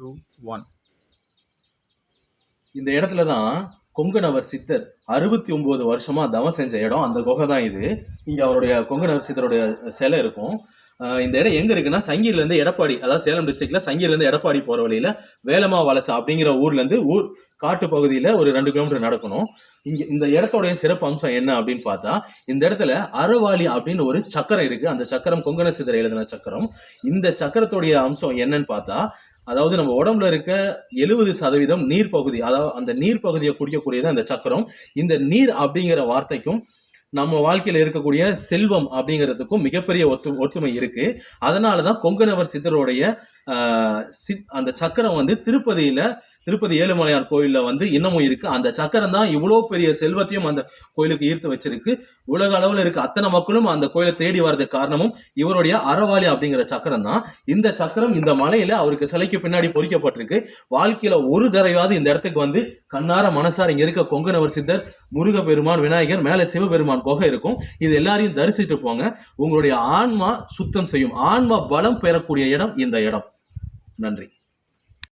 Two one இந்த இடத்துல தான் கொங்கணவர் சித்தர் அறுபத்தி ஒன்பது வருஷமா தவம் செஞ்ச இடம். அந்த குகை தான் இது. இங்க அவருடைய கொங்கணவர் சித்தருடைய சிலை இருக்கும். இந்த இடம் எங்க இருக்குன்னா சங்கீர்லேருந்து எடப்பாடி அதாவது சேலம் டிஸ்ட்ரிக்ட்ல சங்கீர்லேருந்து எடப்பாடி போற வழியில வேலமா வலசை அப்படிங்கிற ஊர்ல இருந்து ஊர் காட்டு பகுதியில ஒரு ரெண்டு கிலோமீட்டர் நடக்கணும். இங்க இந்த இடத்தோடைய சிறப்பு அம்சம் என்ன அப்படின்னு பார்த்தா இந்த இடத்துல அறவாளி அப்படின்னு ஒரு சக்கரம் இருக்கு. அந்த சக்கரம் கொங்கண சித்தர் எழுதின சக்கரம். இந்த சக்கரத்துடைய அம்சம் என்னன்னு பார்த்தா அதாவது நம்ம உடம்புல இருக்க எழுபது சதவீதம் நீர் பகுதி அதாவது அந்த நீர் பகுதியை குடிக்கக்கூடியது அந்த சக்கரம். இந்த நீர் அப்படிங்கிற வார்த்தைக்கும் நம்ம வாழ்க்கையில இருக்கக்கூடிய செல்வம் அப்படிங்கிறதுக்கும் மிகப்பெரிய ஒத்து ஒற்றுமை இருக்கு. அதனாலதான் கொங்கனவர் சித்தருடைய சித்- அந்த சக்கரம் வந்து திருப்பதியில திருப்பதி ஏழுமலையார் கோயில்ல வந்து இன்னமும் இருக்கு. அந்த சக்கரம் தான் இவ்வளோ பெரிய செல்வத்தையும் அந்த கோயிலுக்கு ஈர்த்து வச்சிருக்கு. உலக அளவில் இருக்க அத்தனை மக்களும் அந்த கோயிலை தேடி வர்றதுக்கு காரணமும் இவருடைய அறவாளி அப்படிங்கிற சக்கரம் தான். இந்த சக்கரம் இந்த மலையில அவருக்கு சிலைக்கு பின்னாடி பொறிக்கப்பட்டிருக்கு. வாழ்க்கையில ஒரு தடவையாவது இந்த இடத்துக்கு வந்து கண்ணார மனசார இங்க இருக்க கொங்கனவர் சித்தர் முருக பெருமான் விநாயகர் மேலே சிவபெருமான் குகை இருக்கும். இது எல்லாரையும் தரிசிட்டு போங்க. உங்களுடைய ஆன்மா சுத்தம் செய்யும். ஆன்மா பலம் பெறக்கூடிய இடம் இந்த இடம். நன்றி.